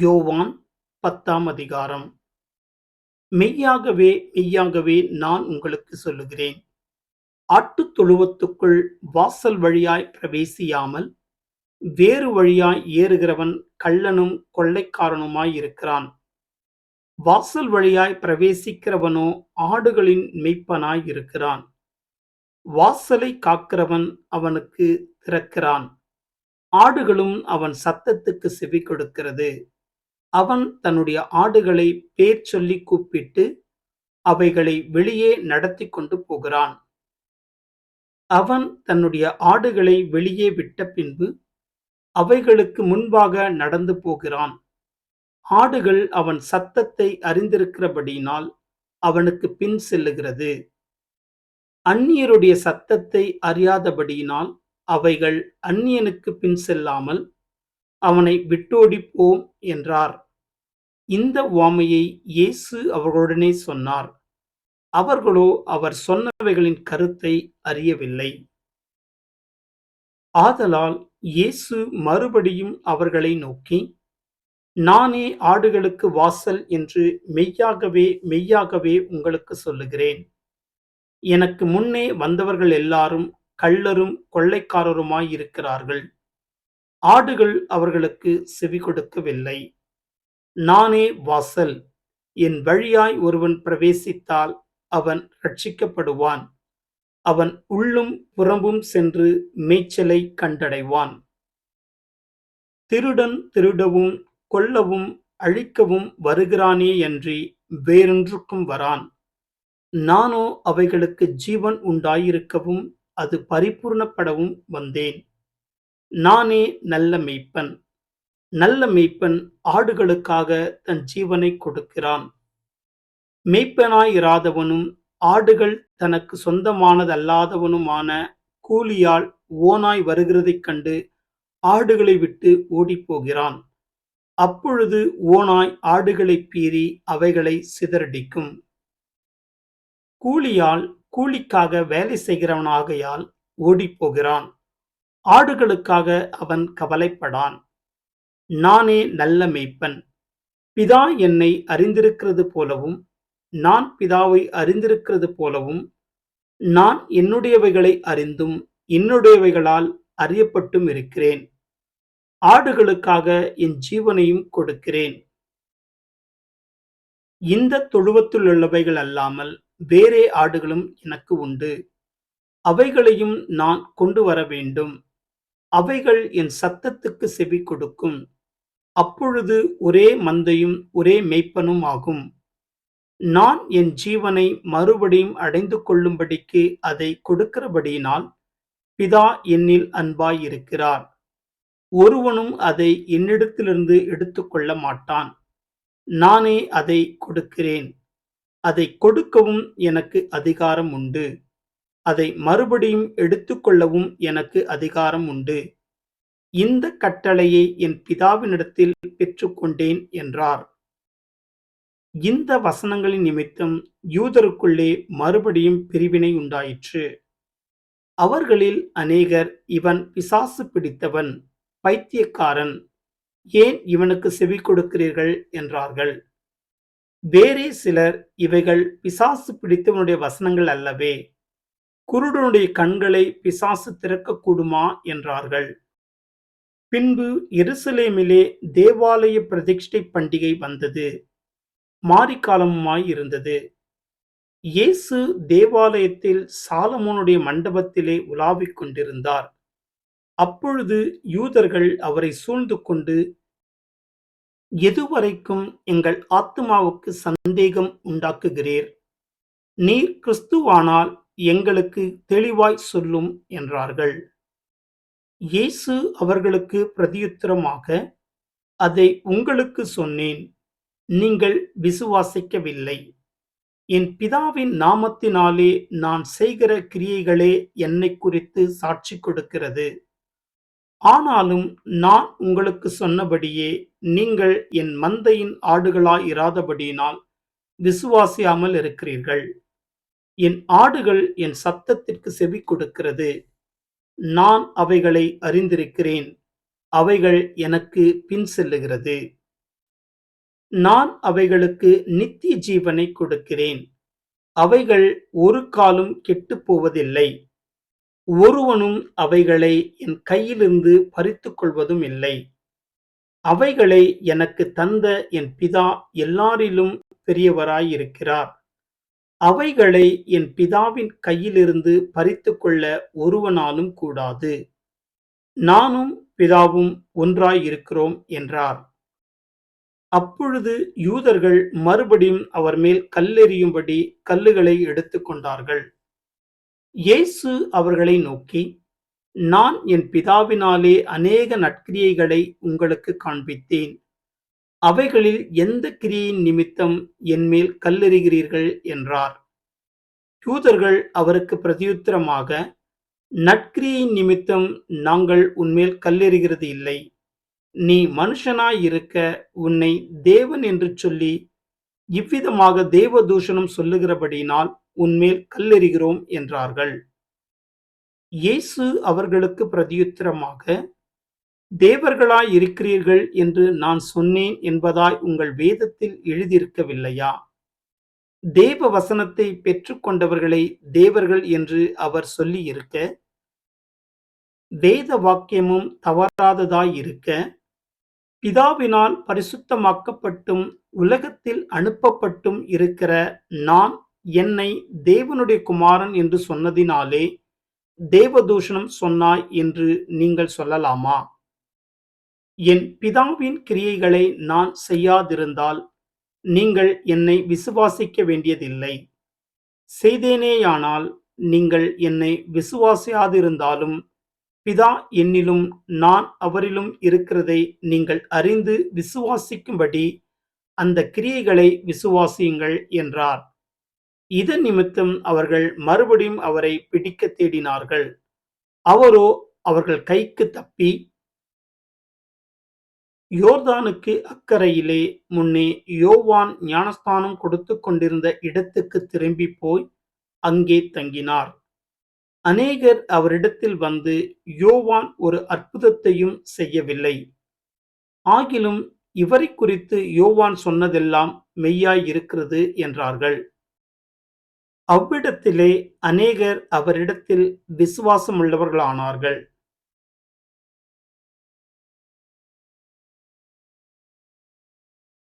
யோவான் பத்தாம் அதிகாரம். மெய்யாகவே மெய்யாகவே நான் உங்களுக்கு சொல்லுகிறேன். ஆட்டுத் தொழுவத்துக்குள் வாசல் வழியாய் பிரவேசியாமல் வேறு வழியாய் ஏறுகிறவன் கள்ளனும் கொள்ளைக்காரனுமாய் இருக்கிறான். வாசல் வழியாய் பிரவேசிக்கிறவனோ ஆடுகளின் மெய்ப்பனாய் இருக்கிறான். வாசலை காக்கிறவன் அவனுக்கு திறக்கிறான். ஆடுகளும் அவன் சத்தத்துக்கு செவி கொடுக்கிறது அவன் தன்னுடைய ஆடுகளை பேர் சொல்லி கூப்பிட்டு அவைகளை வெளியே நடத்தி கொண்டு போகிறான். அவன் தன்னுடைய ஆடுகளை வெளியே விட்ட பின்பு அவைகளுக்கு முன்பாக நடந்து போகிறான். ஆடுகள் அவன் சத்தத்தை அறிந்திருக்கிறபடியினால் அவனுக்கு பின் செல்லுகிறது. அந்நியருடைய சத்தத்தை அறியாதபடியினால் அவைகள் அந்நியனுக்கு பின் செல்லாமல் அவனை விட்டோடிப்போம் என்றார். இந்த உவமையை இயேசு அவர்களுடனே சொன்னார். அவர்களோ அவர் சொன்னவைகளின் கருத்தை அறியவில்லை. ஆதலால் இயேசு மறுபடியும் அவர்களை நோக்கி நானே ஆடுகளுக்கு வாசல் என்று மெய்யாகவே மெய்யாகவே உங்களுக்கு சொல்லுகிறேன். எனக்கு முன்னே வந்தவர்கள் எல்லாரும் கள்ளரும் கொள்ளைக்காரருமாய் இருக்கிறார்கள் ஆடுகள் அவர்களுக்கு செவி கொடுக்கவில்லை நானே வாசல். என் வழியாய் ஒருவன் பிரவேசித்தால் அவன் ரட்சிக்கப்படுவான் அவன் உள்ளும் புறம்பும் சென்று மேய்ச்சலை கண்டடைவான். திருடன் திருடவும் கொல்லவும் அழிக்கவும் வருகிறானே என்று வேறொன்றுக்கும் வரான். நானோ அவைகளுக்கு ஜீவன் உண்டாயிருக்கவும் அது பரிபூர்ணப்படவும் வந்தேன். நானே நல்ல மெய்ப்பன். நல்ல மெய்ப்பன் ஆடுகளுக்காக தன் ஜீவனை கொடுக்கிறான். மெய்ப்பனாயிராதவனும் ஆடுகள் தனக்கு சொந்தமானதல்லாதவனுமான கூலியால் ஓனாய் வருகிறதைக் கண்டு ஆடுகளை விட்டு ஓடிப்போகிறான். அப்பொழுது ஓனாய் ஆடுகளை பீறி அவைகளை சிதறடிக்கும். கூலியால் கூலிக்காக வேலை செய்கிறவனாகையால் ஓடிப்போகிறான். ஆடுகளுக்காக அவன் கவலைப்படான். நானே நல்ல மெய்ப்பன். பிதா என்னை அறிந்திருக்கிறது போலவும் நான் பிதாவை அறிந்திருக்கிறது போலவும் நான் என்னுடையவைகளை அறிந்தும் என்னுடையவைகளால் அறியப்பட்டும் இருக்கிறேன். ஆடுகளுக்காக என் ஜீவனையும் கொடுக்கிறேன். இந்த தொழுவத்தில் உள்ளவைகள் அல்லாமல் வேறே ஆடுகளும் எனக்கு உண்டு. அவைகளையும் நான் கொண்டு வர வேண்டும் அவைகள் என் சத்தத்துக்கு செவி கொடுக்கும். அப்பொழுது ஒரே மந்தையும் ஒரே மெய்ப்பனும் ஆகும். நான் என் ஜீவனை மறுபடியும் அடைந்து கொள்ளும்படிக்கு அதை கொடுக்கிறபடியினால் பிதா என்னில் அன்பாய் இருக்கிறார் ஒருவனும் அதை என்னிடத்திலிருந்து எடுத்துக்கொள்ள மாட்டான். நானே அதை கொடுக்கிறேன். அதை கொடுக்கவும் எனக்கு அதிகாரம் உண்டு. அதை மறுபடியும் எடுத்துக்கொள்ளவும் எனக்கு அதிகாரம் உண்டு. இந்த கட்டளையை என் பிதாவினிடத்தில் பெற்றுக்கொண்டேன் என்றார். இந்த வசனங்களின் நிமித்தம் யூதருக்குள்ளே மறுபடியும் பிரிவினை உண்டாயிற்று. அவர்களில் அநேகர் இவன் பிசாசு பிடித்தவன் பைத்தியக்காரன் ஏன் இவனுக்கு செவி கொடுக்கிறீர்கள் என்றார்கள். வேறே சிலர் இவைகள் பிசாசு பிடித்தவனுடைய வசனங்கள் அல்லவே குருடனுடைய கண்களை பிசாசு திறக்கக்கூடுமா என்றார்கள். பின்பு எருசலேமிலே தேவாலய பிரதிஷ்டை பண்டிகை வந்தது. மாரிக்காலமுமாய் இருந்தது. இயேசு தேவாலயத்தில் சாலமோனுடைய மண்டபத்திலே உலாவிக் கொண்டிருந்தார். அப்பொழுது யூதர்கள் அவரை சூழ்ந்து கொண்டு எதுவரைக்கும் எங்கள் ஆத்மாவுக்கு சந்தேகம் உண்டாக்குகிறீர்? நீர் கிறிஸ்துவானால் எங்களுக்கு தெளிவாய் சொல்லும் என்றார்கள். இயேசு அவர்களுக்கு பிரதியுத்தரமாக அதை உங்களுக்கு சொன்னேன் நீங்கள் விசுவாசிக்கவில்லை. என் பிதாவின் நாமத்தினாலே நான் செய்கிற கிரியைகளே என்னை குறித்து சாட்சி கொடுக்கிறது. ஆனாலும் நான் உங்களுக்கு சொன்னபடியே நீங்கள் என் மந்தையின் ஆடுகளாய் இராதபடியினால் விசுவாசியாமல் இருக்கிறீர்கள். என் ஆடுகள் என் சத்தத்திற்கு செவி கொடுக்கிறது. நான் அவைகளை அறிந்திருக்கிறேன். அவைகள் எனக்கு பின் செல்லுகிறது. நான் அவைகளுக்கு நித்திய ஜீவனை கொடுக்கிறேன். அவைகள் ஒரு காலும் கெட்டுப் போவதில்லை. ஒருவனும் அவைகளை என் கையிலிருந்து பறித்து கொள்வதும் இல்லை. அவைகளை எனக்கு தந்த என் பிதா எல்லாரிலும் பெரியவராயிருக்கிறார். அவைகளை என் பிதாவின் கையிலிருந்து பறித்துக்கொள்ள ஒருவனாலும் கூடாது. நானும் பிதாவும் ஒன்றாயிருக்கிறோம் என்றார். அப்பொழுது யூதர்கள் மறுபடியும் அவர் மேல் கல்லெறியும்படி கல்லுகளை எடுத்துக்கொண்டார்கள் இயேசு அவர்களை நோக்கி நான் என் பிதாவினாலே அநேக நற்கிரியைகளை உங்களுக்கு காண்பித்தேன். அவைகளில் எந்த கிரியின் நிமித்தம் என்மேல் கல்லெறிகிறீர்கள்? என்றார். யூதர்கள் அவருக்கு பிரதியுத்தரமாக நட்கிரியின் நிமித்தம் நாங்கள் உன்மேல் கல்லெறிகிறது இல்லை. நீ மனுஷனாய் இருக்க உன்னை தேவன் என்று சொல்லி இவ்விதமாக தேவ தூஷணம் சொல்லுகிறபடியினால் உன்மேல் கல்லெறிகிறோம் என்றார்கள். இயேசு அவர்களுக்கு பிரதியுத்தரமாக தேவர்களாய் இருக்கிறீர்கள் என்று நான் சொன்னேன் என்பதாய் உங்கள் வேதத்தில் எழுதியிருக்கவில்லையா? தேவ வசனத்தை பெற்றுக்கொண்டவர்களை தேவர்கள் என்று அவர் சொல்லியிருக்க வேத வாக்கியமும் தவறாததாய் இருக்க பிதாவினால் பரிசுத்தமாக்கப்பட்டும் உலகத்தில் அனுப்பப்பட்டும் இருக்கிற நான் என்னை தேவனுடைய குமாரன் என்று சொன்னதினாலே தேவதூஷணம் சொன்னாய் என்று நீங்கள் சொல்லலாமா? என் பிதாவின் கிரியைகளை நான் செய்யாதிருந்தால் நீங்கள் என்னை விசுவாசிக்க வேண்டியதில்லை. செய்தேனேயானால் நீங்கள் என்னை விசுவாசியாதிருந்தாலும் பிதா என்னிலும் நான் அவரிலும் இருக்கிறதை நீங்கள் அறிந்து விசுவாசிக்கும்படி அந்த கிரியைகளை விசுவாசியுங்கள் என்றார். இதன் நிமித்தம் அவர்கள் மறுபடியும் அவரை பிடிக்க தேடினார்கள். அவரோ அவர்கள் கைக்கு தப்பி யோர்தானுக்கு அக்கறையிலே முன்னே யோவான் ஞானஸ்தானம் கொடுத்து கொண்டிருந்த இடத்துக்கு திரும்பி போய் அங்கே தங்கினார். அநேகர் அவரிடத்தில் வந்து யோவான் ஒரு அற்புதத்தையும் செய்யவில்லை. ஆகிலும் இவரை குறித்து யோவான் சொன்னதெல்லாம் மெய்யாயிருக்கிறது என்றார்கள். அவ்விடத்திலே அநேகர் அவரிடத்தில் விசுவாசமுள்ளவர்களானார்கள்.